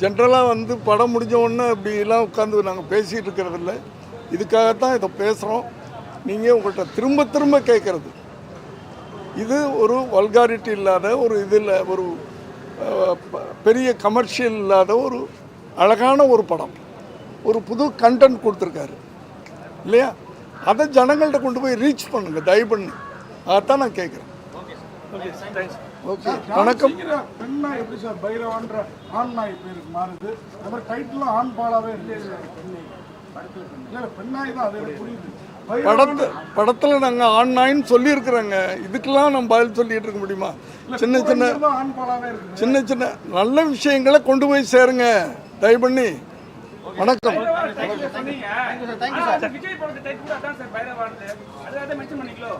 ஜென்ரலாக வந்து படம் முடிஞ்ச உடனே இப்படிலாம் உட்காந்து நாங்கள் பேசிகிட்டு இருக்கிறதில்ல. இதுக்காகத்தான் இதை பேசுகிறோம் நீங்கள் உங்கள்கிட்ட திரும்ப திரும்ப கேட்குறது. இது ஒரு வல்காரிட்டி இல்லாத ஒரு இதில் ஒரு பெரிய கமர்ஷியல் இல்லாத ஒரு அழகான ஒரு படம். ஒரு புது கண்டென்ட் கொடுத்துருக்காரு. இல்லையா? அதை ஜனங்கள்கிட்ட கொண்டு போய் ரீச் பண்ணுங்கள் தயவு பண்ணி. அதான் நான் கேட்குறேன். ஓகே தேங்க்ஸ் வணக்கம். பெண்ணா எப்படி சார் பைரவான்ற ஆண் நாய் பேருக்கு மாறுது? அது மாதிரி டைட்டிலும் ஆண் பாலாவே இருக்கு இல்ல பெண்ணாய் தான் அது புரியுது. படத்து படத்தில் நாங்கள் ஆன்லைன் சொல்லியிருக்கிறோங்க. இதுக்கெல்லாம் நம்ம பதில் சொல்லிட்டு இருக்க முடியுமா? சின்ன சின்ன ஆண் இருக்கு. சின்ன சின்ன நல்ல விஷயங்களை கொண்டு போய் சேருங்க. தயவு பண்ணி வணக்கம் சொன்னீங்க. ஆனா, அந்த விஜய் படத்து டைப் கூட அதான் சார் பைரவானது. அது அதை mention பண்ணிக்கலோ.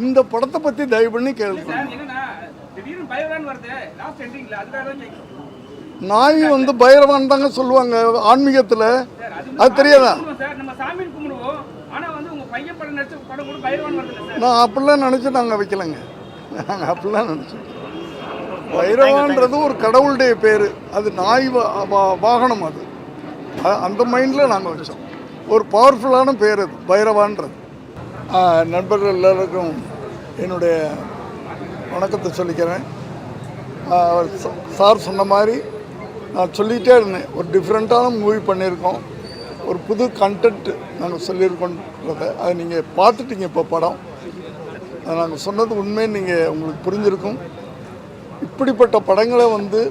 இந்த படத்தை பற்றி தயவு பண்ணி கேள்வி. நாய் வந்து பைரவான் தாங்க சொல்லுவாங்க ஆன்மீகத்தில். அது தெரியாதா? நான் அப்படிலாம் நினச்சி நாங்கள் வைக்கலைங்க. நாங்கள் அப்படிலாம் நினச்சோம் பைரவான்றது ஒரு கடவுளுடைய பேர். அது நாய் வாகனம் அது. அந்த மைண்டில் நாங்கள் வச்சோம். ஒரு பவர்ஃபுல்லான பேர் அது பைரவான்றது. நண்பர்கள் எல்லாருக்கும் என்னுடைய வணக்கத்தை சொல்லிக்கிறேன். அவர் சார் சொன்ன மாதிரி நான் சொல்லிகிட்டே இருந்தேன். ஒரு டிஃப்ரெண்ட்டான மூவி பண்ணியிருக்கோம். ஒரு புது கண்டென்ட் நாங்கள் சொல்லியிருக்கோன்றதை. அதை நீங்கள் பார்த்துட்டீங்க இப்போ படம். அது நாங்கள் சொன்னது உண்மைன்னு நீங்கள் உங்களுக்கு புரிஞ்சிருக்கும். இப்படிப்பட்ட படங்களை வந்து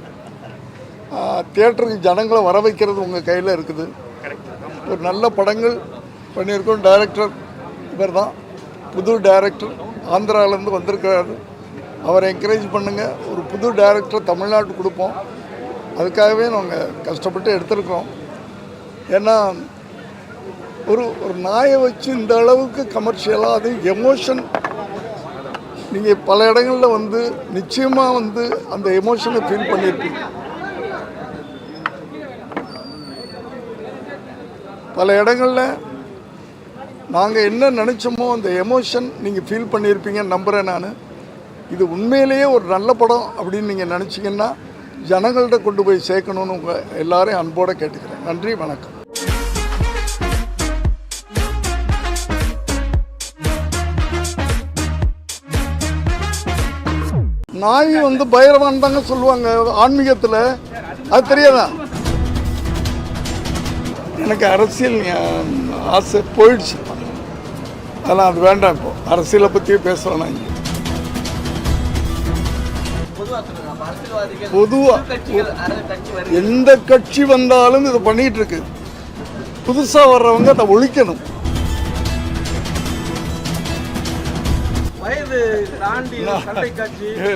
தியேட்டருக்கு ஜனங்களை வர வைக்கிறது உங்கள் கையில் இருக்குது. ஒரு நல்ல படங்கள் பண்ணியிருக்கோம். டைரக்டர் இவர் தான் புது டைரக்டர் ஆந்திராவிலேருந்து வந்திருக்கிறாரு. அவரை என்கரேஜ் பண்ணுங்கள் ஒரு புது டைரக்டர் தமிழ்நாட்டுக்கு கொடுப்போம். அதுக்காகவே நாங்கள் கஷ்டப்பட்டு எடுத்திருக்கோம் ஏன்னா ஒரு ஒரு நாயை வச்சு இந்த அளவுக்கு கமர்ஷியலாக அது எமோஷன் நீங்கள் பல இடங்களில் வந்து நிச்சயமாக வந்து அந்த எமோஷனை ஃபீல் பண்ணியிருப்பீங்க பல இடங்களில் நாங்கள் என்ன நினச்சோமோ அந்த எமோஷன் நீங்கள் ஃபீல் பண்ணியிருப்பீங்கன்னு நம்புகிறேன் நான். இது உண்மையிலேயே ஒரு நல்ல படம் அப்படின்னு நீங்கள் நினச்சிங்கன்னா ஜனங்கள்கிட்ட கொண்டு போய் சேர்க்கணும்னு உங்கள் எல்லாரையும் அன்போடு கேட்டுக்கிறேன். நன்றி வணக்கம். நாய் வந்து பைரவான் தாங்க சொல்லுவாங்க ஆன்மீகத்தில். அது தெரியாதா? எனக்கு அரசியல் ஆசை போயிடுச்சு. அதெல்லாம் அது வேண்டாம் இப்போ. அரசியலை பற்றியே நான் இங்கே. பொதுவா சொல்லுங்க நம்ம அரசியல்வாதிகள் பொதுவா கட்சிகள் அரசு கட்சி வருது எந்த கட்சி வந்தாலும் இதை பண்ணிட்டு இருக்கு. புதுசாக வர்றவங்க அதை ஒழிக்கணும்.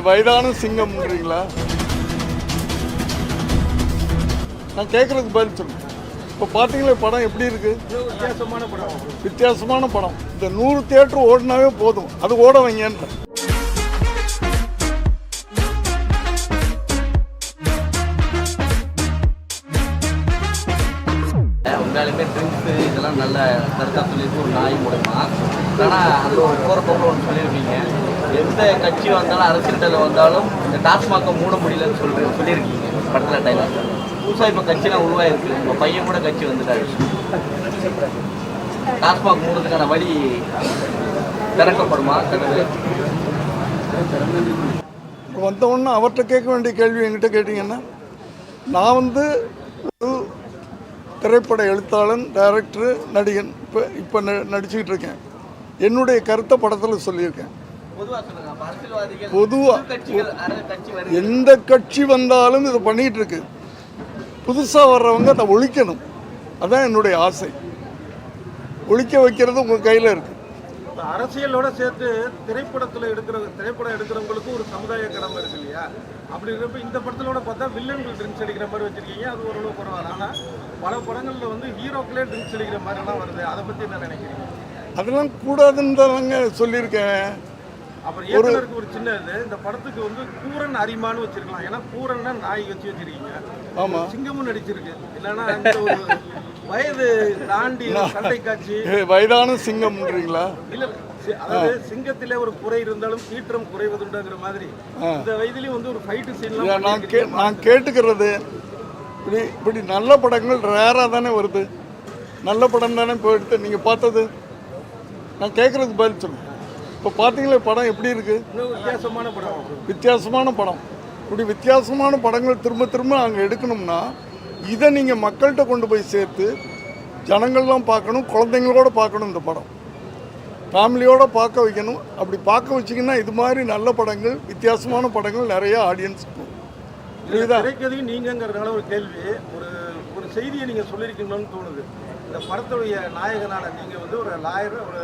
வயதான சிங்கம்ன்றீங்களா? நான் கேட்குறதுக்கு பதில் சொல்லுங்க. இப்போ பார்த்தீங்களா படம் எப்படி இருக்கு? வித்தியாசமான படம். வித்தியாசமான படம். இந்த நூறு தியேட்டர் ஓடினாவே போதும். அது ஓட வைங்கன்ற உண்மையாலுமே ட்ரிங்க்ஸ் இதெல்லாம் நல்ல கருத்தா சொல்லியிருக்கு ஒரு நாய் மூலமா ஆனால் அதில் ஒரு போகிற போக்கில் ஒன்று சொல்லியிருக்கீங்க. எந்த கட்சி வந்தாலும் அரசியல் வந்தாலும் இந்த டாஸ்மாகை மூட முடியலன்னு சொல்ற சொல்லியிருக்கீங்க. படத்தில் டைலாக் புதுசாக இப்போ கட்சிலாம் உருவாயிருக்கு. உங்கள் பையன் கூட கட்சி வந்துட்டாரு. டாஸ்மாக் மூடுறதுக்கான வழி திறக்கப்படுமா? திறந்து வந்தவொடனே அவர்கிட்ட கேட்க வேண்டிய கேள்வி என்கிட்ட கேட்டிங்கன்னா நான் வந்து ஒரு திரைப்பட எழுத்தாளன் டைரக்டர் நடிகன் இப்போ இப்போ நடிச்சுக்கிட்டு இருக்கேன். என்னுடைய கருத்தை படத்தில் சொல்லியிருக்கேன். பொதுவாக எந்த கட்சி வந்தாலும் இதை பண்ணிகிட்டு இருக்கு. புதுசாக வர்றவங்க அதை ஒழிக்கணும். அதான் என்னுடைய ஆசை. ஒழிக்க வைக்கிறது உங்கள் கையில் இருக்குது அரசியலோட சேர்த்து திரைப்படத்துல எடுக்கிற திரைப்படம் எடுக்கிறவங்களுக்கும் ஒரு சமுதாய கடமை இருக்கு இல்லையா? அப்படி இருக்கிறப்ப இந்த படத்திலோட பார்த்தா வில்லன்கள் ட்ரிங்க்ஸ் அடிக்கிற மாதிரி வச்சிருக்கீங்க. அது ஓரளவு பரவாயில்ல. ஆனா பல படங்கள்ல வந்து ஹீரோக்களே ட்ரிங்க்ஸ் அடிக்கிற மாதிரி எல்லாம் வருது. அதை பத்தி என்ன நினைக்கிறீங்க? அதெல்லாம் கூடாதுன்னு தானங்க சொல்லியிருக்கேன். அப்புறம் இயக்குனருக்கு ஒரு சின்ன இது இந்த படத்துக்கு வந்து கூரன் அரிமான்னு வச்சிருக்கலாம். ஏன்னா கூரன்னா நாய் வச்சு வச்சிருக்கீங்க. ஆமாம் சிங்கமும் நடிச்சிருக்கு. இல்லைன்னா அந்த ஒரு வயது தாண்டி சண்டை காட்சி. வயதான சிங்கம்ன்றீங்களா? இல்ல அதாவது சிங்கத்திலே ஒரு குறை இருந்தாலும் சீற்றம் குறைவதுண்டுங்கிற மாதிரி. இந்த வயதிலையும் வந்து ஒரு ஃபைட்டு இல்ல, சீன்லாம் நான் கே நான் கேட்டுக்கிறது இப்படி இப்படி நல்ல படங்கள் ரேராக தானே வருது. நல்ல படம் தானே போயிடுது. நீங்கள் பார்த்தது நான் கேட்குறதுக்கு பதில் சொல்லுங்க. இப்போ பார்த்தீங்களா படம் எப்படி இருக்குது வித்தியாசமான படம். வித்தியாசமான படம் இப்படி வித்தியாசமான படங்கள் திரும்ப திரும்ப நாங்கள் எடுக்கணும்னா இதை நீங்கள் மக்கள்கிட்ட கொண்டு போய் சேர்த்து ஜனங்கள்லாம் பார்க்கணும் குழந்தைங்களோட பார்க்கணும் இந்த படம். ஃபேமிலியோடு பார்க்க வைக்கணும். அப்படி பார்க்க வச்சிங்கன்னா இது மாதிரி நல்ல படங்கள் வித்தியாசமான படங்கள் நிறையா ஆடியன்ஸ் திரைக்கதையும் நீங்கங்கிறதுனால ஒரு கேள்வி. ஒரு ஒரு செய்தியை நீங்க சொல்லியிருக்கீங்கன்னு தோணுது. இந்த படத்துடைய நாயகனான நீங்க வந்து ஒரு லாயர் ஒரு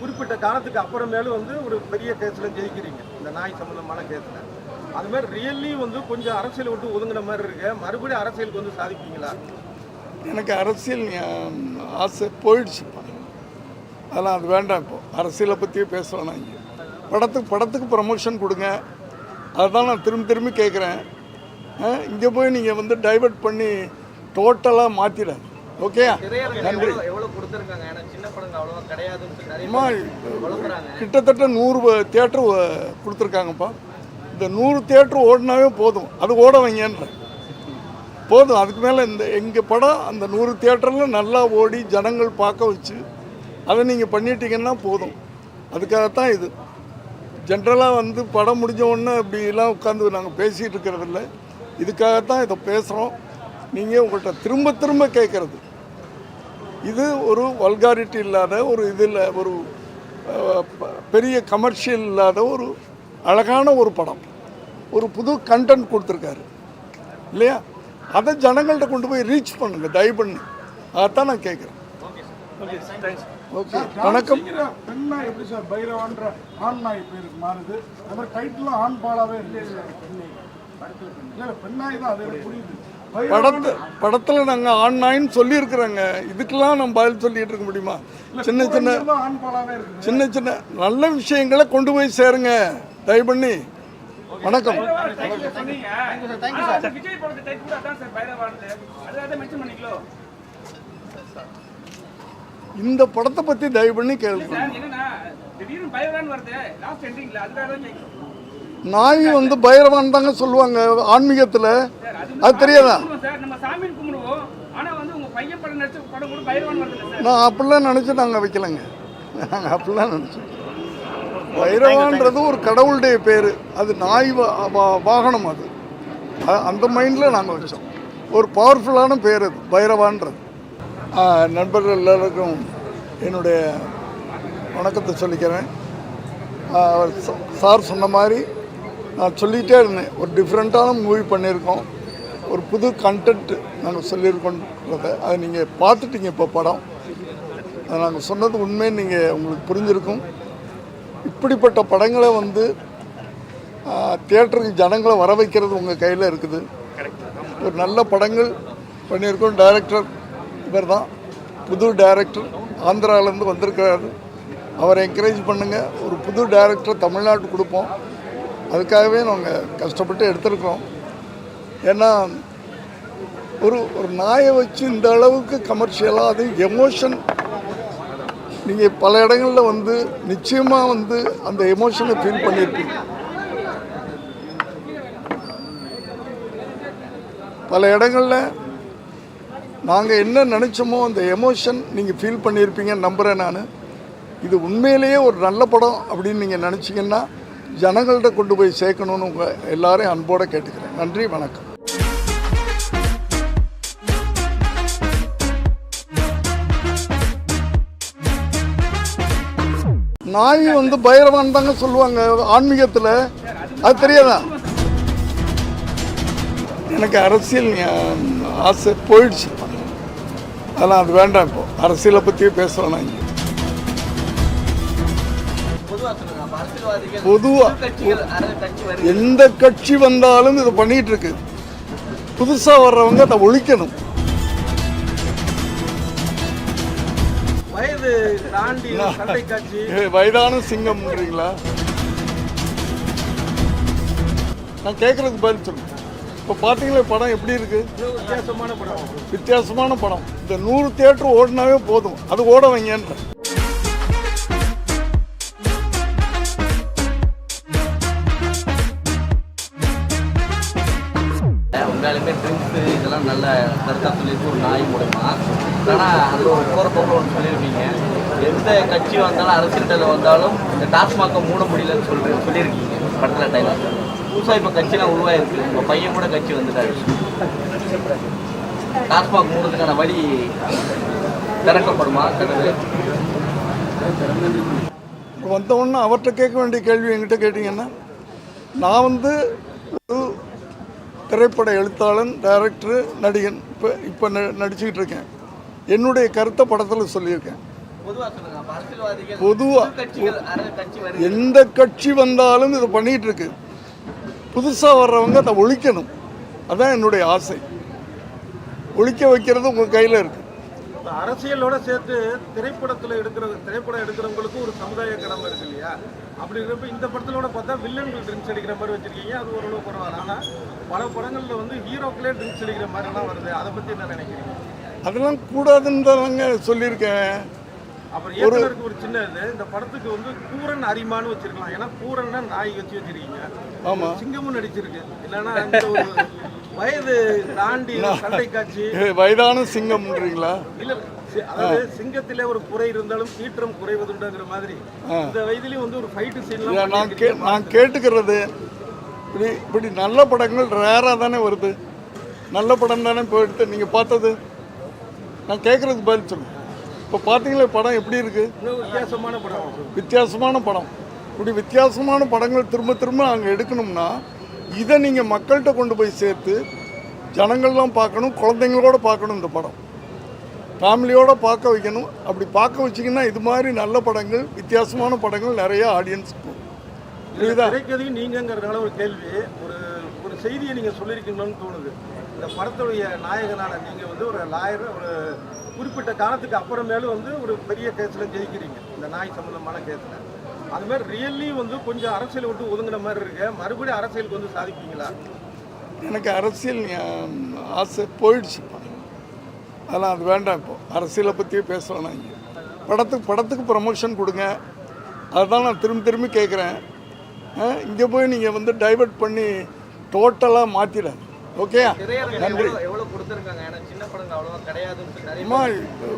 குறிப்பிட்ட காலத்துக்கு அப்புறமேலும் வந்து ஒரு பெரிய கேஸ்ல ஜெயிக்கிறீங்க. இந்த நாய் சம்பந்தமான கேஸ்ல அது மாதிரி ரியல்லி வந்து கொஞ்சம் அரசியல் விட்டு ஒதுங்கின மாதிரி இருக்கு. மறுபடியும் அரசியலுக்கு வந்து சாதிப்பீங்களா? எனக்கு அரசியல் ஆசை போயிடுச்சுப்பா அதெல்லாம் அது வேண்டாம் இப்போ. அரசியலை பற்றியே பேசலாம் நான் இங்கே. படத்துக்கு படத்துக்கு ப்ரமோஷன் கொடுங்க. அதுதான் நான் திரும்பி திரும்பி கேட்குறேன். இங்கே போய் நீங்கள் வந்து டைவர்ட் பண்ணி டோட்டலாக மாற்றிடாது ஓகே நன்றி. அம்மா கிட்டத்தட்ட நூறு தேட்டர் கொடுத்துருக்காங்கப்பா. இந்த நூறு தேட்டர் ஓடினாவே போதும். அது ஓட வைங்கன்றேன் போதும். அதுக்கு மேலே இந்த எங்கள் படம் அந்த நூறு தேட்டரில் நல்லா ஓடி ஜனங்கள் பார்க்க வச்சு அதை நீங்கள் பண்ணிட்டீங்கன்னா போதும். அதுக்காகத்தான் இது. ஜென்ரலாக வந்து படம் முடிஞ்ச உடனே இப்படிலாம் உட்காந்து நாங்கள் பேசிகிட்டு இருக்கிறதில்ல இதுக்காகத்தான் இதை பேசுகிறோம் நீங்கள் உங்கள்கிட்ட திரும்ப திரும்ப கேட்குறது இது ஒரு வல்காரிட்டி இல்லாத ஒரு இதில் ஒரு பெரிய கமர்ஷியல் இல்லாத ஒரு அழகான ஒரு படம். ஒரு புது கண்டென்ட் கொடுத்துருக்காரு. இல்லையா? அதை ஜனங்கள்கிட்ட கொண்டு போய் ரீச் பண்ணுங்க தயவு பண்ணி. அதைத்தான் நான் கேட்குறேன் ஓகே வணக்கம். எப்படி சார் பைரவான்ற ஆண் நாய் பேருக்கு மாறுது? அது மாதிரி டைட்டிலும் ஆண் பாலாவே இருக்கு படத்து படத்தில் நாங்கள் ஆண் நாயின்னு சொல்லியிருக்கிறோங்க. இதுக்கெல்லாம் நம்ம பதில் சொல்லிட்டு இருக்க முடியுமா? சின்ன சின்ன சின்ன சின்ன நல்ல விஷயங்களை கொண்டு போய் சேருங்க. தயவு பண்ணி வணக்கம் சொன்னீங்க ஆனா, அந்த விஜய் படத்தை டைப் கூட அதான் சார் பைரவானது அதை மென்ஷன் பண்ணிக்கலாம் இந்த படத்தை பற்றி தயவு பண்ணி கேள்வி நாய் வந்து பைரவான் தாங்க சொல்லுவாங்க ஆன்மீகத்தில். அது தெரியாதா? நான் அப்படிலாம் நினச்சி நாங்கள் வைக்கலைங்க. நாங்கள் அப்படிலாம் நினச்சோம் பைரவான்றது ஒரு கடவுளுடைய பேர். அது நாய் வாகனம் அது. அந்த மைண்டில் நாங்கள் வச்சோம். ஒரு பவர்ஃபுல்லான பேர் அது பைரவான்றது. நண்பர்கள் எல்லாருக்கும் என்னுடைய வணக்கத்தை சொல்லிக்கிறேன். சார் சொன்ன மாதிரி நான் சொல்லிகிட்டே இருந்தேன். ஒரு டிஃப்ரெண்ட்டான மூவி பண்ணியிருக்கோம். ஒரு புது கண்டென்ட் நாங்கள் சொல்லியிருக்கோன்றத. அதை நீங்கள் பார்த்துட்டீங்க இப்போ படம். அதை நாங்கள் சொன்னது உண்மையை நீங்கள் உங்களுக்கு புரிஞ்சிருக்கும். இப்படிப்பட்ட படங்களை வந்து தியேட்டருக்கு ஜனங்களை வர வைக்கிறது உங்கள் கையில் இருக்குது. ஒரு நல்ல படங்கள் பண்ணியிருக்கோம். டைரக்டர் இவர் தான் புது டைரக்டர் ஆந்திராவிலேருந்து வந்திருக்கிறாரு. அவரை என்கரேஜ் பண்ணுங்கள் ஒரு புது டைரக்டர் தமிழ்நாட்டுக்கு கொடுப்போம். அதுக்காகவே நாங்கள் கஷ்டப்பட்டு எடுத்திருக்கோம். ஏன்னா ஒரு ஒரு நாயை வச்சு இந்த அளவுக்கு கமர்ஷியலாக அது எமோஷன் நீங்கள் பல இடங்களில் வந்து நிச்சயமாக வந்து அந்த எமோஷனை ஃபீல் பண்ணியிருப்பீங்க பல இடங்களில் நாங்கள் என்ன நினச்சோமோ அந்த எமோஷன் நீங்கள் ஃபீல் பண்ணியிருப்பீங்கன்னு நம்புகிறேன் நான். இது உண்மையிலேயே ஒரு நல்ல படம் அப்படின்னு நீங்கள் நினச்சிங்கன்னா ஜனங்கள்கிட்ட கொண்டு போய் சேர்க்கணும்னு உங்கள் எல்லாரையும் அன்போடு கேட்டுக்கிறேன். நன்றி வணக்கம். நாய் வந்து பைரவான் தாங்க சொல்லுவாங்க. ஆன்மீகத்தில் அது தெரியாதா? எனக்கு அரசியல் ஆசை போயிடுச்சு. அதெல்லாம் அது வேண்டாம் இப்போ. அரசியலை பற்றியே பேசுகிறேன் நான் பொதுவா எந்த கட்சி வந்தாலும் இதை பண்ணிட்டு இருக்கு. புதுசாக வர்றவங்க அதை ஒழிக்கணும். வயதான சிங்கம்ன்றீங்களா? நான் கேட்குறதுக்கு பதில் சொல்லுங்க இப்போ பார்த்தீங்களா படம் எப்படி இருக்கு? வித்தியாசமான படம். வித்தியாசமான படம். இந்த நூறு தேட்டர் ஓடினாவே போதும். அது ஓட வைங்கன்றேன் ஆனால் அந்த ஒரு போகிற ஒன்று சொல்லியிருக்கீங்க. எந்த கட்சி வந்தாலும் அரசியல் வந்தாலும் இந்த டாஸ்மாகை மூட முடியலன்னு சொல்லி சொல்லியிருக்கீங்க படத்தில் டைலாக் புதுசாக இப்போ கட்சிலாம் உருவாயிருக்கு. உங்கள் பையன் கூட கட்சி வந்துட்டாரு. டாஸ்மாக் மூடுறதுக்கான வழி திறக்கப்படுமா கதவு வந்தவொன்னே அவர்கிட்ட கேட்க வேண்டிய கேள்வி என்கிட்ட கேட்டிங்கன்னா நான் வந்து ஒரு திரைப்பட எழுத்தாளன் டைரக்டர் நடிகன் இப்போ இப்போ ந நடிச்சுக்கிட்டு இருக்கேன். என்னுடைய கருத்தை படத்தில் சொல்லியிருக்கேன். பொதுவாக சொல்லுங்க அப்ப அரசியல்வாதிகள் பொதுவா புது கட்சிகள் அர- கட்சி வருது. எந்த கட்சி வந்தாலும் இதை பண்ணிகிட்டு இருக்கு புதுசாக வர்றவங்க அதை ஒழிக்கணும். அதான் என்னுடைய ஆசை. ஒழிக்க வைக்கிறது உங்கள் கையில் இருக்குது இப்ப அரசியலோட சேர்த்து திரைப்படத்துல எடுக்கிற திரைப்படம் எடுக்கிறவங்களுக்கும் ஒரு சமுதாய கடமை இருக்கு இல்லையா? அப்படி இருக்கிறப்ப இந்த படத்திலோட பார்த்தா வில்லன்கள் ட்ரிங்க்ஸ் அடிக்கிற மாதிரி வச்சிருக்கீங்க. அது ஓரளவு பரவாயில்ல. ஆனா பல படங்கள்ல வந்து ஹீரோக்களே ட்ரிங்க்ஸ் அடிக்கிற மாதிரி எல்லாம் வருது. அதை பத்தி என்ன நினைக்கிறீங்க? அதெல்லாம் கூடாதுன்னு தானங்க சொல்லியிருக்கேன். அப்புறம் இயக்குனருக்கு ஒரு சின்ன இது இந்த படத்துக்கு வந்து கூரன் அரிமான்னு வச்சிருக்கலாம். ஏன்னா கூரன்னா நாய் வச்சு வச்சிருக்கீங்க. ஆமாம் சிங்கமும் நடிச்சிருக்கு. இல்லைன்னா ஒரு வயது தாண்டி சண்டை காட்சி வயதான சிங்கம்ன்றீங்களா? இல்ல அதாவது சிங்கத்திலே ஒரு குறை இருந்தாலும் சீற்றம் குறைவதுண்டுங்கிற மாதிரி. இந்த வயதிலையும் வந்து ஒரு ஃபைட் இல்ல, சீன்லாம் நான் கே நான் கேட்டுக்கிறது இப்படி இப்படி நல்ல படங்கள் ரேராக தானே வருது. நல்ல படம் தானே எடுத்து நீங்கள் பார்த்தது? நான் கேட்குறதுக்கு பதில் சொல்லுங்கள் இப்போ பார்த்தீங்களா படம் எப்படி இருக்குது வித்தியாசமான படம் வித்தியாசமான படம். இப்படி வித்தியாசமான படங்கள் திரும்ப திரும்ப அங்கே எடுக்கணும்னா இதை நீங்கள் மக்கள்கிட்ட கொண்டு போய் சேர்த்து ஜனங்கள்லாம் பார்க்கணும் குழந்தைங்களோட பார்க்கணும் இந்த படம். ஃபேமிலியோட பார்க்க வைக்கணும். அப்படி பார்க்க வச்சிங்கன்னா இது மாதிரி நல்ல படங்கள் வித்தியாசமான படங்கள் நிறைய ஆடியன்ஸ் புரியுதா? நீங்கங்கிறதுனால ஒரு கேள்வி. ஒரு செய்தியை நீங்கள் சொல்லியிருக்கீங்களோன்னு தோணுது. இந்த படத்துடைய நாயகனான நீங்கள் வந்து ஒரு லாயர் ஒரு குறிப்பிட்ட காலத்துக்கு அப்புறமேலும் வந்து ஒரு பெரிய கேஸில் ஜெயிக்கிறீங்க. இந்த நாய் சம்மந்தமான கேஸில் அது மாதிரி ரியல்லி வந்து கொஞ்சம் அரசியல் விட்டு ஒதுங்கின மாதிரி இருக்கு. மறுபடியும் அரசியலுக்கு வந்து சாதிப்பீங்களா? எனக்கு அரசியல் ஆசை போயிடுச்சுப்பா அதெல்லாம் அது வேண்டாம் இப்போ. அரசியலை பற்றியே பேசலாம் இங்கே. படத்துக்கு படத்துக்கு ப்ரமோஷன் கொடுங்க. அதுதான் நான் திரும்பி திரும்பி கேட்குறேன் இங்கே போய் நீங்கள் வந்து டைவர்ட் பண்ணி டோட்டலாக மாற்றிடாது ஓகே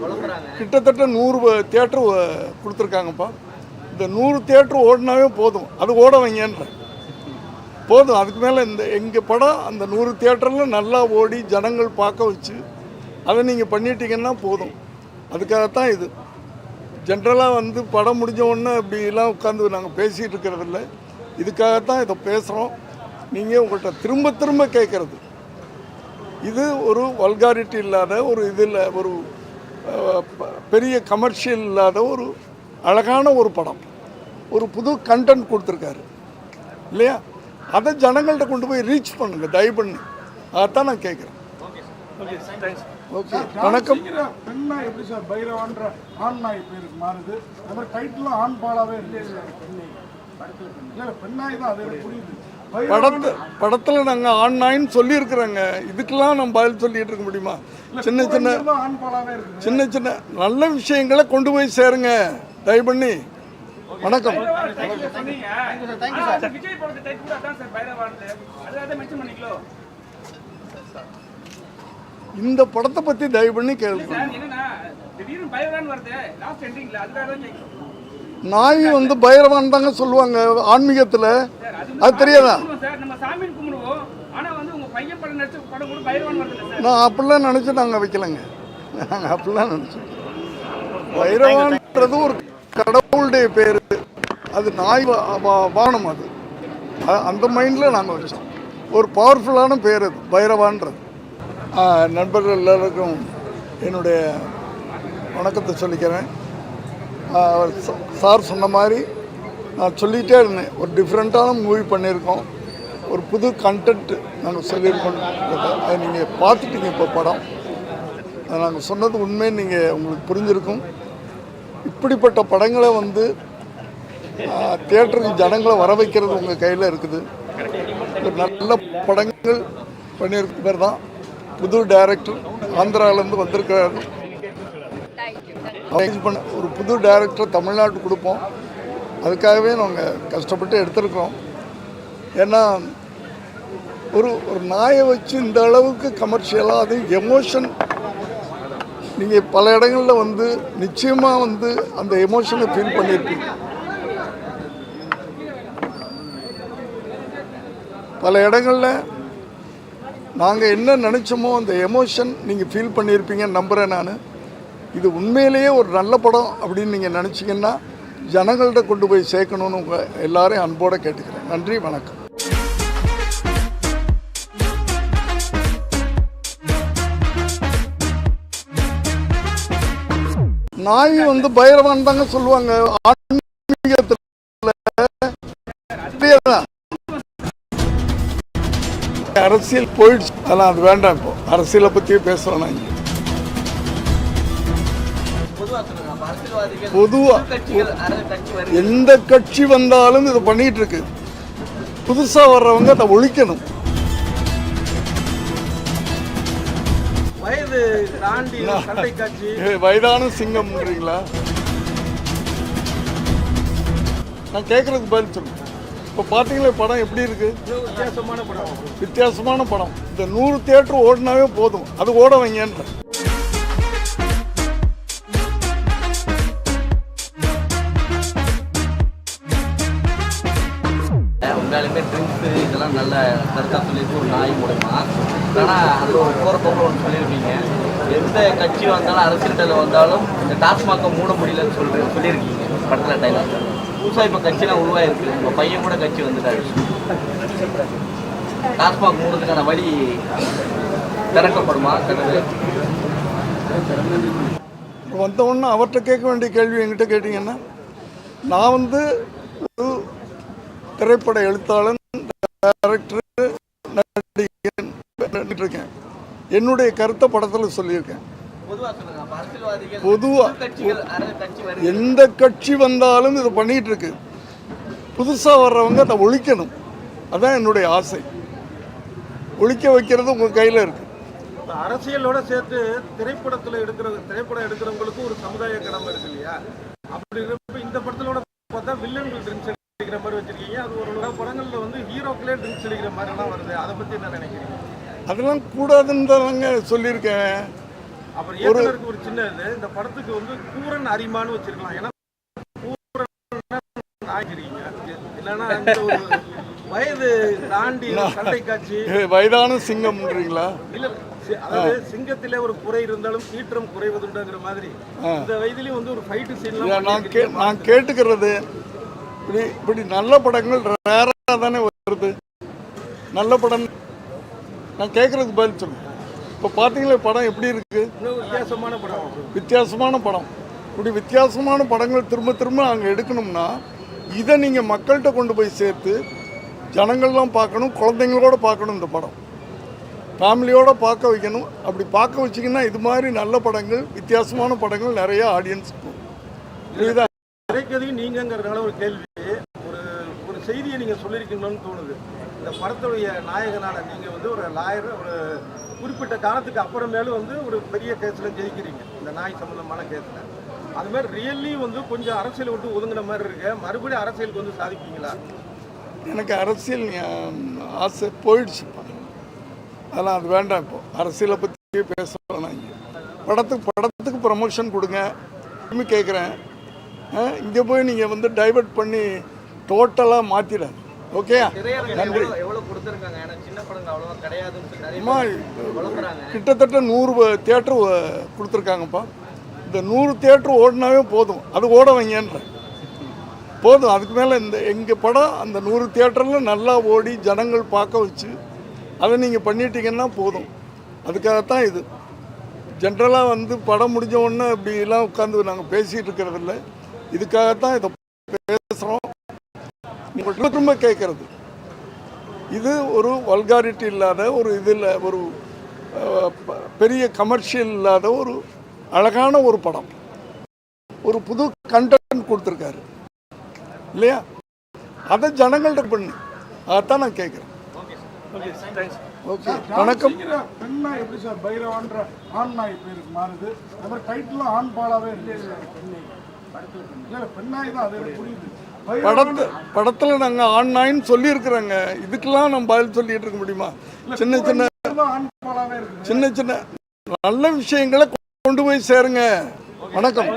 புலம்புறாங்க கிட்டத்தட்ட நூறு தியேட்டர் கொடுத்துருக்காங்கப்பா. இந்த நூறு தியேட்டர் ஓடினாவே போதும். அது ஓட வைங்கன்றேன் போதும். அதுக்கு மேலே இந்த எங்கள் படம் அந்த நூறு தியேட்டரில் நல்லா ஓடி ஜனங்கள் பார்க்க வச்சு அதை நீங்கள் பண்ணிட்டீங்கன்னா போதும். அதுக்காகத்தான் இது. ஜென்ரலாக வந்து படம் முடிஞ்ச உடனே இப்படிலாம் உட்காந்து நாங்கள் பேசிகிட்டு இருக்கிறதில்ல இதுக்காகத்தான் இதை பேசுகிறோம் நீங்கள் உங்கள்கிட்ட திரும்ப திரும்ப கேட்குறது இது ஒரு வல்காரிட்டி இல்லாத ஒரு இதில் ஒரு பெரிய கமர்ஷியல் இல்லாத ஒரு அழகான ஒரு படம். ஒரு புது கண்டென்ட் கொடுத்துருக்காரு. இல்லையா? அதை ஜனங்கள்கிட்ட கொண்டு போய் ரீச் பண்ணுங்க தயவு பண்ணி. அதான் நான் கேட்குறேன் ஓகே வணக்கம். சீக்கிரம். பெண் நாய் எப்படி சார்? பைரவான்ற ஆண் நாய் பேருக்கு மாறுது. அது மாதிரி டைட்டிலும் ஆண் பாலாவே இருக்கு சார். இல்ல பெண் நாய் தான் அது எனக்கு புரியுது. படத்து படத்தில் நாங்கள் ஆன்லைன் சொல்லியிருக்கிறோங்க. இதுக்கெல்லாம் நம்ம பதில் சொல்லிட்டு இருக்க முடியுமா? சின்ன சின்ன ஆண் சின்ன சின்ன நல்ல விஷயங்களை கொண்டு போய் சேருங்க. தயவு பண்ணி வணக்கம் சொன்னீங்க ஆனா, அந்த விஜய் படத்தை டைப் கூட அதான் சார் பைரவானது அதை மென்ஷன் பண்ணிக்கலோ? இந்த படத்தை பற்றி தயவு பண்ணி கேள்வி நாய் வந்து பைரவான் தாங்க சொல்லுவாங்க ஆன்மீகத்தில். அது அது தெரியாதா? கும்பிடுவோம் சார் நம்ம சாமின்னு கும்பிடுவோம். ஆனா வந்து உங்க பையன் படம் நடிச்ச படம் கூட பைரவான் வருது சார். நான் அப்படிலாம் நினச்சி நாங்கள் வைக்கலைங்க. நாங்கள் அப்படிலாம் நினச்சோம் பைரவான்ன்றது ஒரு கடவுளுடைய பேர். அது நாய் வா- வா- வாகனம் அது. அந்த மைண்டில் நாங்கள் வச்சோம். ஒரு பவர்ஃபுல்லான பேர் அது பைரவான்றது நண்பர்கள் எல்லாருக்கும் என்னுடைய வணக்கத்தை சொல்லிக்கிறேன். அவர் சார் சொன்ன மாதிரி நான் சொல்லிகிட்டே இருந்தேன். ஒரு டிஃப்ரெண்ட்டான மூவி பண்ணியிருக்கோம். ஒரு புது கண்டென்ட் நாங்கள் சொல்லியிருக்கோம் அதை நீங்கள் பார்த்துட்டீங்க இப்போ படம். அதை நாங்கள் சொன்னது உண்மை நீங்கள் உங்களுக்கு புரிஞ்சிருக்கும். இப்படிப்பட்ட படங்களை வந்து தியேட்டருக்கு ஜனங்களை வர வைக்கிறது உங்கள் கையில் இருக்குது. ஒரு நல்ல படங்கள் பண்ணியிருக்க பேர் தான் புது டைரக்டர் ஆந்திராவிலேருந்து வந்திருக்கிறாரு. ஒரு புது டைரக்டர் தமிழ்நாட்டுக்கு கொடுப்போம். அதுக்காகவே நாங்கள் கஷ்டப்பட்டு எடுத்திருக்கோம். ஏன்னா ஒரு ஒரு நாயை வச்சு இந்த அளவுக்கு கமர்ஷியலாக அது எமோஷன் நீங்கள் பல இடங்களில் வந்து நிச்சயமாக வந்து அந்த எமோஷனை ஃபீல் பண்ணியிருப்பீங்க பல இடங்களில் நாங்கள் என்ன நினச்சோமோ அந்த எமோஷன் நீங்கள் ஃபீல் பண்ணியிருப்பீங்கன்னு நம்புகிறேன் நான். இது உண்மையிலேயே ஒரு நல்ல படம் அப்படின்னு நீங்கள் நினச்சிங்கன்னா ஜனங்கள்கிட்ட கொண்டு போய் சேர்க்கணும்னு உங்கள் எல்லாரையும் அன்போடு கேட்டுக்கிறேன். நன்றி வணக்கம். நாய் வந்து பைரவான் தாங்க சொல்லுவாங்க. ஆன்மீகத்தில் அரசியல் போயிடுச்சு. அதெல்லாம் அது வேண்டாம் இப்போ. அரசியலை பற்றியே பேசுகிறோம் நான் வருது. எந்த கட்சி வந்தாலும் இதை பண்ணிட்டு இருக்கு புதுசா வர்றவங்க அதை ஒழிக்கணும். வயதான சிங்கம்ன்றீங்களா? நான் கேட்கறதுக்கு பதில் சொல்லுங்க. இப்போ பார்த்தீங்களா படம் எப்படி இருக்கு? வித்தியாசமான படம். வித்தியாசமான படம். இந்த நூறு தியேட்டர் ஓடினாவே போதும். அது ஓட வைங்கன்ற நல்ல கருத்தாக சொல்லியிருக்கு ஒரு நாய் மூலமா. ஆனால் அதில் ஒரு போற போக்கில் ஒன்று சொல்லியிருக்கீங்க. எந்த கட்சி வந்தாலும் அரசியல் வந்தாலும் இந்த டாஸ்மாகை மூட முடியலன்னு சொல்லி சொல்லியிருக்கீங்க. படத்தில் டைலாக் புதுசாக இப்போ கட்சியெலாம் உருவாயிருக்கு. உங்கள் பையன் கூட கட்சி வந்துட்டாரு. டாஸ்மாக் மூடுறதுக்கான வழி திறக்கப்படுமா? திறந்து வந்த உடனே அவர்கிட்ட கேட்க வேண்டிய கேள்வி என்கிட்ட கேட்டிங்கன்னா நான் வந்து ஒரு திரைப்பட எழுத்தாளன் என்னுடைய கருத்தை படத்தில் சொல்லியிருக்கேன். பொதுவா சொல்லுங்க அப்ப அரசியல்வாதிகள் பொதுவா கட்சிகள் அரசு கட்சி வருது? எந்த கட்சி வந்தாலும் இதை பண்ணிட்டு இருக்கு புதுசாக வர்றவங்க அதை ஒழிக்கணும். அதான் என்னுடைய ஆசை. ஒழிக்க வைக்கிறது உங்கள் கையில் இருக்கு. இப்ப அரசியலோட சேர்த்து திரைப்படத்துல எடுக்கிற திரைப்படம் எடுக்கிறவங்களுக்கும் ஒரு சமுதாய கடமை இருக்கு இல்லையா? அப்படி இந்த படத்திலோட பார்த்தா வில்லன்கள் ட்ரிங்க்ஸ் அடிக்கிற மாதிரி வச்சிருக்கீங்க. அது ஒரு படங்கள்ல வந்து ஹீரோக்களே ட்ரிங்க்ஸ் அடிக்கிற மாதிரி எல்லாம் வருது. அதை பத்தி என்ன நினைக்கிறீங்க? அதெல்லாம் கூடாதுன்னு தானங்க சொல்லியிருக்கேன். அப்புறம் இயக்குனருக்கு ஒரு சின்ன இது இந்த படத்துக்கு வந்து கூரன் அரிமான்னு வச்சிருக்கலாம். ஏன்னா கூரன் ஆகிருக்கீங்க இல்லைன்னா அந்த ஒரு வயது தாண்டி சண்டை காட்சி வயதான சிங்கம்ன்றீங்களா? இல்ல அதாவது சிங்கத்திலே ஒரு குறை இருந்தாலும் சீற்றம் குறைவதுண்டுங்கிற மாதிரி. இந்த வயதிலையும் வந்து ஒரு ஃபைட் இல்ல, சீன்லாம் நான் கே நான் கேட்டுக்கிறது இப்படி இப்படி நல்ல படங்கள் ரேராக தானே வருது. நல்ல படம் நான் கேட்குறதுக்கு பதில் சொல்லுங்க இப்போ பார்த்தீங்களா படம் எப்படி இருக்கு இன்னும் வித்தியாசமான படம் வித்தியாசமான படம் இப்படி வித்தியாசமான படங்கள் திரும்ப திரும்ப அங்கே எடுக்கணும்னா இதை நீங்கள் மக்கள்கிட்ட கொண்டு போய் சேர்த்து ஜனங்கள்லாம் பார்க்கணும் குழந்தைங்களோட பார்க்கணும் இந்த படம் ஃபேமிலியோட பார்க்க வைக்கணும் அப்படி பார்க்க வச்சிங்கன்னா இது மாதிரி நல்ல படங்கள் வித்தியாசமான படங்கள் நிறைய ஆடியன்ஸ் போகும் புரியுதா திரைக்கதையும் நீங்கங்கிறதுனால ஒரு கேள்வி ஒரு செய்தியை நீங்கள் சொல்லியிருக்கீங்களோன்னு தோணுது. இந்த படத்துடைய நாயகனான நீங்கள் வந்து ஒரு லாயர் ஒரு குறிப்பிட்ட காலத்துக்கு அப்புறமேலும் வந்து ஒரு பெரிய கேஸில் ஜெயிக்கிறீங்க. இந்த நாய் சம்பந்தமான கேஸில் அது மாதிரி ரியல்லி வந்து கொஞ்சம் அரசியல் விட்டு ஒதுங்கின மாதிரி இருக்கு. மறுபடியும் அரசியலுக்கு வந்து சாதிப்பீங்களா? எனக்கு அரசியல் ஆசை போயிடுச்சுப்பா அதெல்லாம் அது வேண்டாம் இப்போ. அரசியலை பற்றி பேச வேணாம் இங்கே. படத்துக்கு படத்துக்கு ப்ரமோஷன் கொடுங்க. திரும்பி கேட்குறேன். இங்கே போய் நீங்கள் வந்து டைவர்ட் பண்ணி டோட்டலாக மாற்றிடாது ஓகே? நன்றி. கிட்டத்தட்ட நூறு தேட்டர் கொடுத்துருக்காங்கப்பா. இந்த நூறு தேட்டர் ஓடினாவே போதும். அது ஓட வைங்கன்றேன் போதும். அதுக்கு மேலே இந்த எங்கள் படம் அந்த நூறு தியேட்டரில் நல்லா ஓடி ஜனங்கள் பார்க்க வச்சு அதை நீங்கள் பண்ணிட்டீங்கன்னா போதும். அதுக்காகத்தான் இது. ஜென்ரலாக வந்து படம் முடிஞ்ச உடனே இப்படிலாம் உட்காந்து நாங்கள் பேசிகிட்டு இருக்கிறதில்ல இதுக்காகத்தான் இதை பேசுகிறோம் நீங்கள் திரும்ப கேட்குறது இது ஒரு வல்காரிட்டி இல்லாத ஒரு இதில் ஒரு பெரிய கமர்ஷியல் இல்லாத ஒரு அழகான ஒரு படம். ஒரு புது கண்டென்ட் கொடுத்துருக்காரு. இல்லையா? அதை ஜனங்கள்ட்ட பண்ணு. அதைத்தான் நான் கேட்குறேன் ஓகே வணக்கம். எப்படி சார் பைரவான்ற ஆண் நாய் பேருக்கு மாறுது. அது மாதிரி டைட்டிலும் ஆண் பாலாவே இருக்கு இல்ல இல்ல, பெண் நாய் தான் அது புரியுது. படத்து படத்தில் நாங்கள் ஆண் நாயின்னு சொல்லியிருக்கிறோங்க. இதுக்கெல்லாம் நம்ம பதில் சொல்லிட்டு இருக்க முடியுமா? சின்ன சின்ன சின்ன சின்ன நல்ல விஷயங்களை கொண்டு போய் சேருங்க. வணக்கம்.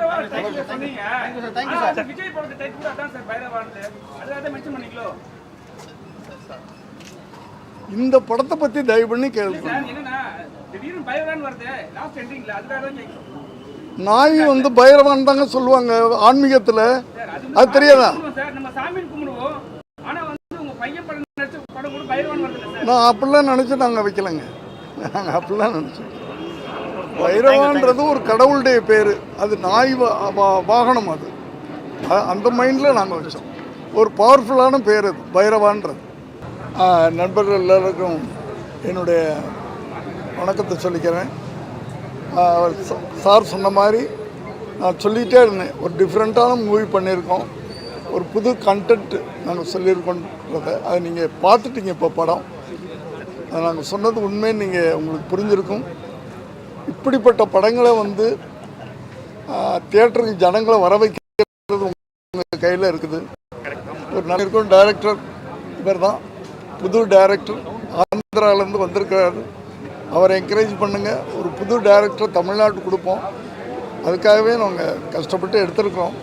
இந்த படத்தை பற்றி தயவு பண்ணி கேள்வி சார் என்னன்னா திடீர்னு பைரவான் வருது. லாஸ்ட் எண்டிங்ல அதுக்காக தான் கேட்கும் நாய் வந்து பைரவான் தாங்க சொல்லுவாங்க ஆன்மீகத்தில். அது தெரியாதா? நான் அப்படிலாம் நினச்சி நாங்கள் வைக்கலைங்க. நாங்கள் அப்படிலாம் நினச்சோம் பைரவான்றது ஒரு கடவுளுடைய பேர். அது நாய் வா- வாகனம் அது. அந்த மைண்டில் நாங்கள் வச்சோம். ஒரு பவர்ஃபுல்லான பேர் அது பைரவான்றது. நண்பர்கள் எல்லாருக்கும் என்னுடைய வணக்கத்தை சொல்லிக்கிறேன். அவர் சார் சொன்ன மாதிரி நான் சொல்லிகிட்டே இருந்தேன். ஒரு டிஃப்ரெண்ட்டான மூவி பண்ணியிருக்கோம். ஒரு புது கண்டென்ட் நாங்கள் சொல்லியிருக்கோன்றத. அதை நீங்கள் பார்த்துட்டீங்க இப்போ படம். அது நாங்கள் சொன்னது உண்மையை நீங்கள் உங்களுக்கு புரிஞ்சிருக்கும். இப்படிப்பட்ட படங்களை வந்து தியேட்டருக்கு ஜனங்களை வர வைக்கிறது உங்கள் கையில் இருக்குது. ஒரு நல்ல இருக்கும் டைரக்டர் இவர் தான். புது டைரக்டர் ஆந்திராவிலேருந்து வந்திருக்கிறாரு. அவரை என்கரேஜ் பண்ணுங்கள் ஒரு புது டைரக்டர் தமிழ்நாட்டுக்கு கொடுப்போம். அதுக்காகவே நாங்கள் கஷ்டப்பட்டு எடுத்திருக்கோம்.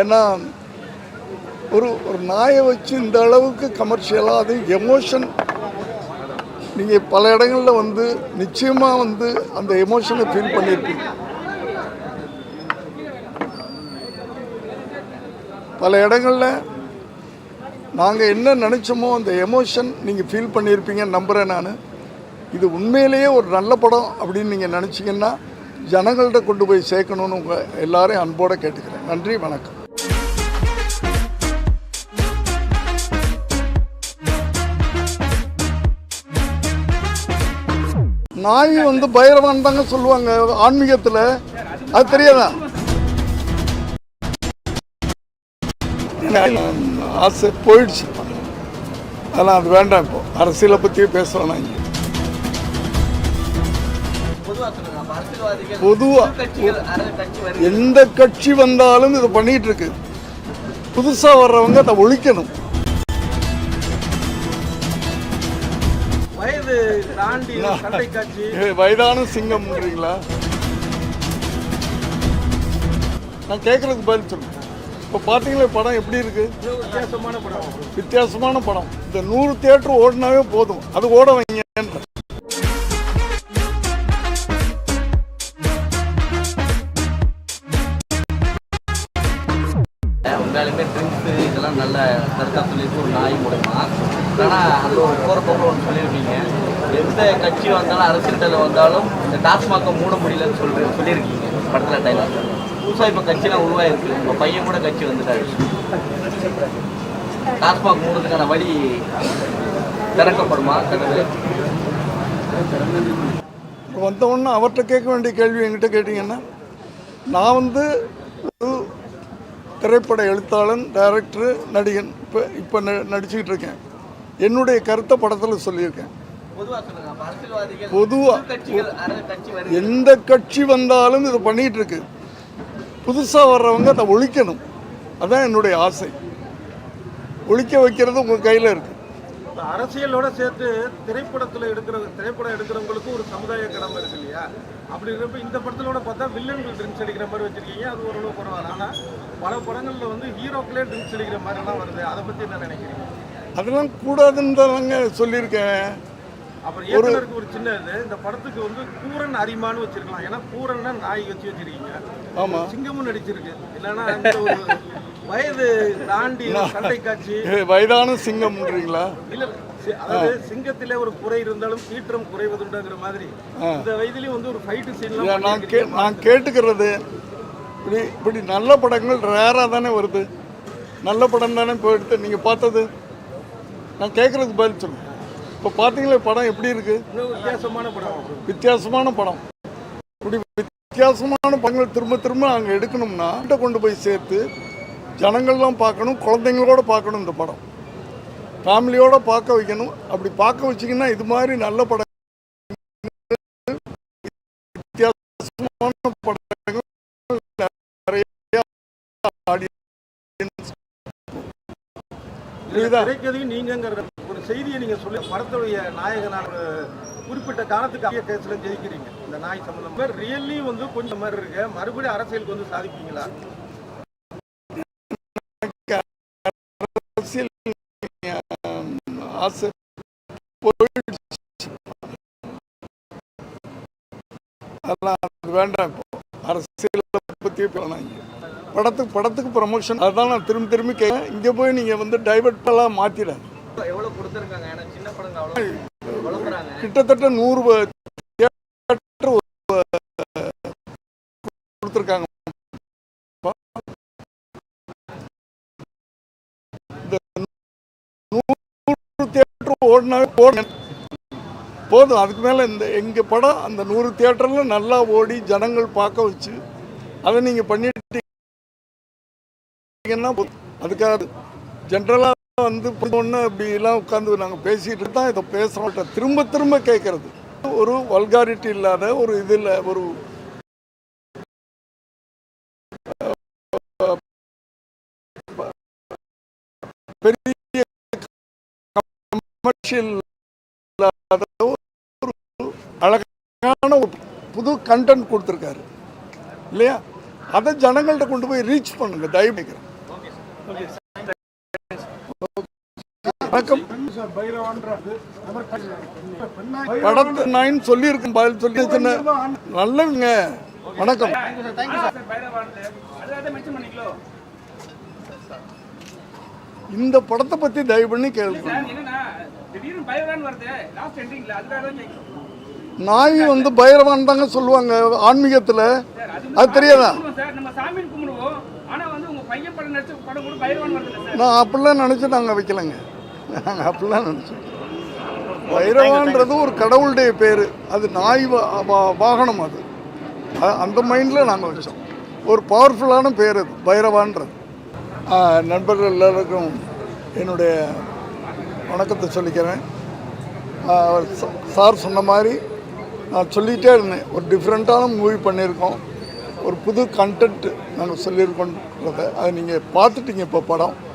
ஏன்னா ஒரு ஒரு நாயை வச்சு இந்த அளவுக்கு கமர்ஷியலாக அது எமோஷன் நீங்கள் பல இடங்களில் வந்து நிச்சயமாக வந்து அந்த எமோஷனை ஃபீல் பண்ணியிருப்பீங்க பல இடங்களில் நாங்கள் என்ன நினச்சோமோ அந்த எமோஷன் நீங்கள் ஃபீல் பண்ணியிருப்பீங்கன்னு நம்புகிறேன் நான். இது உண்மையிலேயே ஒரு நல்ல படம் அப்படின்னு நீங்கள் நினச்சிங்கன்னா ஜனங்கள்கிட்ட கொண்டு போய் சேர்க்கணும்னு உங்கள் எல்லாரையும் அன்போடு கேட்டுக்கிறேன். நன்றி வணக்கம். நாய் வந்து பைரவான் தாங்க சொல்லுவாங்க ஆன்மீகத்தில். அது தெரியாதா? ஆசை போயிடுச்சு. அதெல்லாம் அது வேண்டாம் இப்போ. அரசியலை பற்றியே பேசுகிறோம் நான் வருது. எந்த கட்சி வந்தாலும் இதை பண்ணிட்டு இருக்கு புதுசாக வர்றவங்க அதை ஒழிக்கணும். வயதான சிங்கம்ன்றீங்களா? நான் கேட்குறதுக்கு பதில் சொல்லுங்க இப்போ பார்த்தீங்களா படம் எப்படி இருக்கு? வித்தியாசமான படம். வித்தியாசமான படம். இந்த நூறு தியேட்டர் ஓடினாவே போதும். அது ஓட வைங்கன்ற கட்சி வந்தாலும் அரசியல் தலைவர் வந்தாலும் இந்த டாஸ்மாக மூட முடியலன்னு சொல்ற சொல்லியிருக்கீங்க படத்தில் டைலாக் புதுசாக இப்போ கட்சியெல்லாம் உருவாயிருக்கு. உங்கள் பையன் கூட கட்சி வந்துட்டாரு. டாஸ்மாக் மூடுறதுக்கான வழி திறக்கப்படுமா? கதவு இப்போ வந்த உடனே அவர்கிட்ட கேட்க வேண்டிய கேள்வி என்கிட்ட கேட்டிங்கன்னா நான் வந்து ஒரு திரைப்பட எழுத்தாளன் டைரக்டரு நடிகன் இப்போ இப்போ ந நடிச்சுக்கிட்டு இருக்கேன். என்னுடைய கருத்தை படத்தில் சொல்லியிருக்கேன். பொதுவாக எந்த கட்சி வந்தாலும் இதை பண்ணிகிட்டு இருக்கு புதுசாக வர்றவங்க அதை ஒழிக்கணும். அதான் என்னுடைய ஆசை. ஒழிக்க வைக்கிறது உங்கள் கையில் இருக்குது இப்ப அரசியலோட சேர்த்து திரைப்படத்துல எடுக்கிற திரைப்படம் எடுக்கிறவங்களுக்கும் ஒரு சமுதாய கடமை இருக்கு இல்லையா? அப்படி இருக்கிறப்ப இந்த படத்திலோட பார்த்தா வில்லன்கள் ட்ரிங்க்ஸ் அடிக்கிற மாதிரி வச்சிருக்கீங்க. அது ஓரளவு பரவாயில்ல. ஆனா பல படங்கள்ல வந்து ஹீரோக்களே ட்ரிங்க்ஸ் அடிக்கிற மாதிரி எல்லாம் வருது. அதை பத்தி என்ன நினைக்கிறீங்க? அதெல்லாம் கூடாதுன்னு தாங்க சொல்லியிருக்கேன். அப்புறம் இயக்குனருக்கு ஒரு சின்ன இது இந்த படத்துக்கு வந்து பூரன் அரிமான்னு வச்சிருக்கலாம். ஏன்னா பூரன்னா நாய் வச்சு வச்சிருக்கீங்க. ஆமாம் சிங்கமும் நடிச்சிருக்கு. இல்லைன்னா வயது தாண்டி சண்டை காட்சி. வயதான சிங்கம்ன்றீங்களா? இல்ல அதாவது சிங்கத்திலே ஒரு குறை இருந்தாலும் சீற்றம் குறைவதுண்டுங்கிற மாதிரி. இந்த வயதிலையும் வந்து ஒரு ஃபைட் இல்ல, சீன்லாம் நான் கே நான் கேட்டுக்கிறது இப்படி இப்படி நல்ல படங்கள் ரேராக தானே வருது. நல்ல படம் தானே இப்போ எடுத்து நீங்கள் பார்த்தது நான் கேட்குறதுக்கு பதில் சொல்லுங்கள் இப்போ பார்த்தீங்களா படம் எப்படி இருக்கு? வித்தியாசமான படம். வித்தியாசமான படம். இப்படி வித்தியாசமான படங்கள் திரும்ப திரும்ப நாங்கள் எடுக்கணும்னா கிட்ட கொண்டு போய் சேர்த்து ஜனங்கள்லாம் பார்க்கணும் குழந்தைங்களோட பார்க்கணும் இந்த படம். ஃபேமிலியோட பார்க்க வைக்கணும். அப்படி பார்க்க வச்சிங்கன்னா இது மாதிரி நல்ல படம் வித்தியாசமான படங்கள் நிறைய audience. புரியுதா? செய்தியை நீங்க சொல்லி படத்துடைய நாயகனான குறிப்பிட்ட காலத்துக்கு கேஸ்ல ஜெயிக்கிறீங்க. இந்த நாய் சம்பந்தம். ரியல்லி வந்து கொஞ்சம் மாதிரி இருக்கு. மறுபடியும் அரசியலுக்கு வந்து சாதிப்பீங்களா? அரசியல் ஆசை அதெல்லாம் வேண்டாம் இப்போ அரசியலை பற்றி வேணாம் படத்துக்கு படத்துக்கு ப்ரமோஷன் அதான் நான் திரும்பி திரும்பி கேட்க இங்கே போய் நீங்கள் வந்து டைவர்ட்டெல்லாம் மாற்றிடாது எவ்வளவு கொடுத்துருக்காங்க? ஏன்னா சின்ன படங்க அவ்வளவு வளர்க்குறாங்க. கிட்டத்தட்ட நூறு கொடுத்துருக்காங்க. நூறு ஓடினாவே போதும். போதும். அதுக்கு மேலே இந்த எங்கள் படம் அந்த நூறு தியேட்டர்ல நல்லா ஓடி ஜனங்கள் பார்க்க வச்சு அதை நீங்கள் பண்ணிட்டீங்கன்னா அதுக்காக ஜென்ரலாக வந்து ஒன்று எல்லாம் உட்காந்து நாங்கள் பேசிட்டு தான் இதை பேசுகிறோம் திரும்ப திரும்ப கேட்குறது ஒரு வல்காரிட்டி இல்லாத ஒரு இதில் ஒரு பெரிய கமர்ஷியல் இல்லாத ஒரு அழகான ஒரு புது கண்டென்ட் கொடுத்துருக்காரு. இல்லையா? அதை ஜனங்கள்ட்ட கொண்டு போய் ரீச் பண்ணுங்க தயவு வணக்கம். படத்தினாயின்னு சொல்லியிருக்கும் பதில் சொல்லி நல்லவங்க. வணக்கம். இந்த படத்தை பத்தி தயவு பண்ணி கேள்வி நாய் வந்து பைரவான் தாங்க சொல்லுவாங்க ஆன்மீகத்தில். அது தெரியாதா? நான் அப்படிலாம் நினச்சி நாங்கள் வைக்கலங்க. நாங்கள் அப்படிலாம் நினச்சோம். பைரவான்றது ஒரு கடவுளுடைய பேர். அது நாய் வா- வாகனம் அது. அந்த மைண்டில் நாங்கள் வச்சோம். ஒரு பவர்ஃபுல்லான பேர் அது பைரவான்றது. நண்பர்கள் எல்லாருக்கும் என்னுடைய வணக்கத்தை சொல்லிக்கிறேன். சார் சொன்ன மாதிரி நான் சொல்லிகிட்டே இருந்தேன். ஒரு டிஃப்ரெண்ட்டான மூவி பண்ணியிருக்கோம். ஒரு புது கண்டென்ட் நாங்கள் சொல்லியிருக்கோன்றதை. அதை நீங்கள் பார்த்துட்டீங்க இப்போ படம்.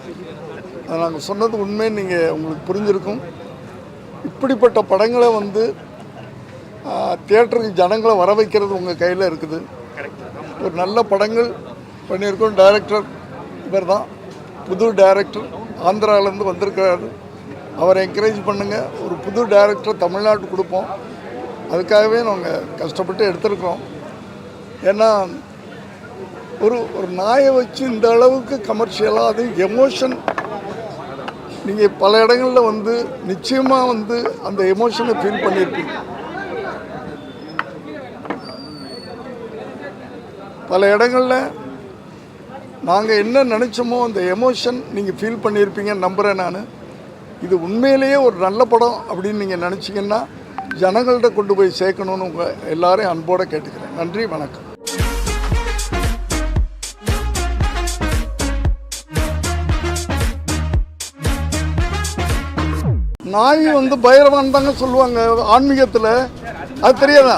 அதை நாங்கள் சொன்னது உண்மை நீங்கள் உங்களுக்கு புரிஞ்சிருக்கும். இப்படிப்பட்ட படங்களை வந்து தியேட்டருக்கு ஜனங்களை வர வைக்கிறது உங்கள் கையில் இருக்குது. ஒரு நல்ல படங்கள் பண்ணியிருக்கோம் டைரக்டர் இவர் தான் புது டைரக்டர் ஆந்திராவிலேருந்து வந்திருக்கிறாரு. அவரை என்கரேஜ் பண்ணுங்கள் ஒரு புது டைரக்டர் தமிழ்நாட்டு கொடுப்போம். அதுக்காகவே நாங்கள் கஷ்டப்பட்டு எடுத்திருக்கிறோம். ஏன்னா ஒரு ஒரு நாயை வச்சு இந்த அளவுக்கு கமர்ஷியலாக அது எமோஷன் நீங்கள் பல இடங்களில் வந்து நிச்சயமாக வந்து அந்த எமோஷனை ஃபீல் பண்ணியிருப்பீங்க பல இடங்களில் நாங்கள் என்ன நினச்சோமோ அந்த எமோஷன் நீங்கள் ஃபீல் பண்ணியிருப்பீங்கன்னு நம்புகிறேன் நான். இது உண்மையிலேயே ஒரு நல்ல படம் அப்படின்னு நீங்கள் நினச்சிங்கன்னா ஜனங்கள்கிட்ட கொண்டு போய் சேர்க்கணும்னு உங்கள் எல்லாரையும் அன்போடு கேட்டுக்கிறேன். நன்றி வணக்கம். நாய் வந்து பைரவன் தாங்க சொல்லுவாங்க ஆன்மீகத்தில். அது தெரியாதா?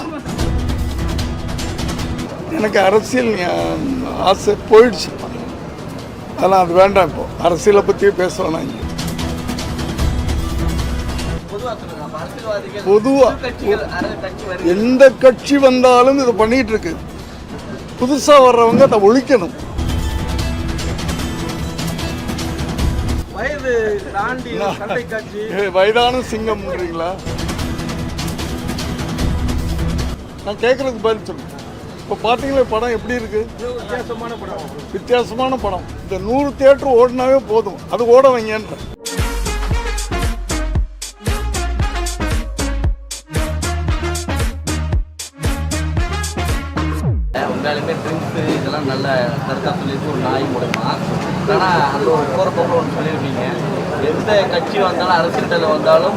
எனக்கு அரசியல் ஆசை போயிடுச்சு. அதெல்லாம் அது வேண்டாம் இப்போ. அரசியலை பற்றியே பேசலாம் இங்கே. பொதுவாக எந்த கட்சி வந்தாலும் இதை பண்ணிகிட்டு இருக்கு. புதுசாக வர்றவங்க அதை ஒழிக்கணும். வயது தாண்டி சண்டை காட்சி வயதான சிங்கம்ன்றீங்களா? நான் கேட்குறதுக்கு பதில் சொல்லுங்க இப்போ பார்த்தீங்களா படம் எப்படி இருக்கு? வித்தியாசமான படம். வித்தியாசமான படம். இந்த நூறு தியேட்டர் ஓடினாவே போதும். அது ஓட வைங்கன்ற. உண்மையாலுமே ட்ரிங்க்ஸு இதெல்லாம் நல்ல கருத்தாக சொல்லியிருக்கு ஒரு நாய் மூலமா ஆனால் அதில் ஒரு போகிற போக்கில் ஒன்று சொல்லியிருப்பீங்க எந்த கட்சி வந்தாலும் அரசியல் வந்தாலும்